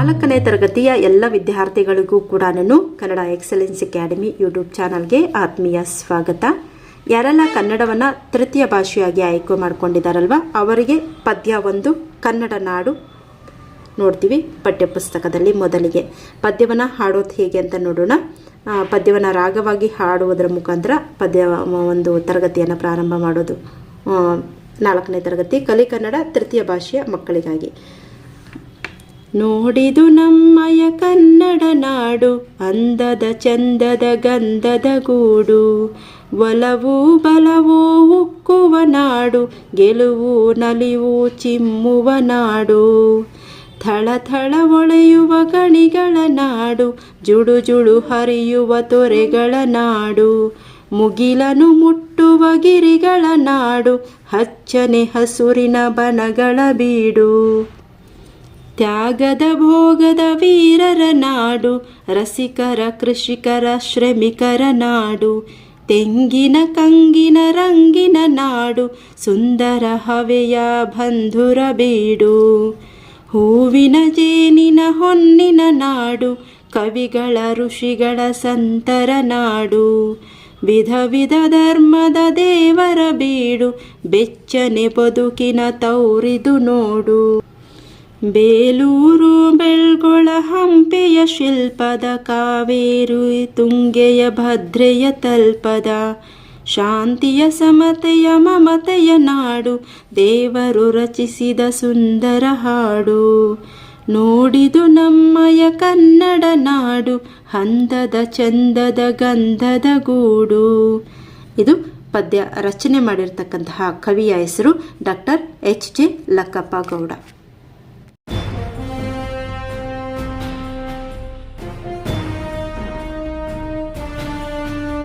ನಾಲ್ಕನೇ ತರಗತಿಯ ಎಲ್ಲ ವಿದ್ಯಾರ್ಥಿಗಳಿಗೂ ಕೂಡ ನಾನು ಕನ್ನಡ ಎಕ್ಸಲೆನ್ಸ್ ಅಕಾಡೆಮಿ ಯೂಟ್ಯೂಬ್ ಚಾನಲ್ಗೆ ಆತ್ಮೀಯ ಸ್ವಾಗತ. ಯಾರೆಲ್ಲ ಕನ್ನಡವನ್ನು ತೃತೀಯ ಭಾಷೆಯಾಗಿ ಆಯ್ಕೆ ಮಾಡಿಕೊಂಡಿದ್ದಾರಲ್ವ ಅವರಿಗೆ ಪದ್ಯ ಒಂದು, ಕನ್ನಡ ನಾಡು ನೋಡ್ತೀವಿ ಪಠ್ಯಪುಸ್ತಕದಲ್ಲಿ ಮೊದಲಿಗೆ. ಪದ್ಯವನ್ನು ಹಾಡೋದು ಹೇಗೆ ಅಂತ ನೋಡೋಣ. ಪದ್ಯವನ್ನು ರಾಗವಾಗಿ ಹಾಡುವುದರ ಮುಖಾಂತರ ಪದ್ಯ ಒಂದು ತರಗತಿಯನ್ನು ಪ್ರಾರಂಭ ಮಾಡೋದು. ನಾಲ್ಕನೇ ತರಗತಿ ಕಲಿ ಕನ್ನಡ ತೃತೀಯ ಭಾಷೆಯ ಮಕ್ಕಳಿಗಾಗಿ. ನೋಡಿದು ನಮ್ಮಯ ಕನ್ನಡ ನಾಡು, ಅಂದದ ಚಂದದ ಗಂಧದ ಗೂಡು. ಒಲವು ಬಲವು ಉಕ್ಕುವ ನಾಡು, ಗೆಲುವು ನಲಿವು ಚಿಮ್ಮುವ ನಾಡು. ಥಳಥಳ ಥಳ ಒಳೆಯುವ ಗಣಿಗಳ ನಾಡು, ಜುಡು ಜುಡು ಹರಿಯುವ ತೊರೆಗಳ ನಾಡು. ಮುಗಿಲನು ಮುಟ್ಟುವ ಗಿರಿಗಳ ನಾಡು, ಹಚ್ಚನೆ ಹಸುರಿನ ಬನಗಳ ಬೀಡು. ತ್ಯಾಗದ ಭೋಗದ ವೀರರ ನಾಡು, ರಸಿಕರ, ಕೃಷಿಕರ, ಶ್ರಮಿಕರ ನಾಡು, ತೆಂಗಿನ ಕಂಗಿನ ರಂಗಿನ ನಾಡು, ಸುಂದರ ಹವೆಯ ಬಂಧುರ ಬೀಡು, ಹೂವಿನ ಜೇನಿನ ಹೊನ್ನಿನ ನಾಡು, ಕವಿಗಳ ಋಷಿಗಳ ಸಂತರ ನಾಡು ವಿಧ ವಿಧ ಧರ್ಮದ ದೇವರ ಬೀಡು, ಬೆಚ್ಚನೆ ಬದುಕಿನ ತೌರಿದು ನೋಡು. ಬೇಲೂರು ಬೆಳ್ಗೊಳ ಹಂಪೆಯ ಶಿಲ್ಪದ ಕಾವೇರು ತುಂಗೆಯ ಭದ್ರೆಯ ತಲ್ಪದ ಶಾಂತಿಯ ಸಮತೆಯ ಮಮತೆಯ ನಾಡು ದೇವರು ರಚಿಸಿದ ಸುಂದರ ಹಾಡು. ನೋಡಿದು ನಮ್ಮಯ ಕನ್ನಡ ನಾಡು ಹಂದದ ಚಂದದ ಗಂಧದ ಗೂಡು. ಇದು ಪದ್ಯ ರಚನೆ ಮಾಡಿರ್ತಕ್ಕಂತಹ ಕವಿಯ ಹೆಸರು doctor H J Lakkappa Gowda.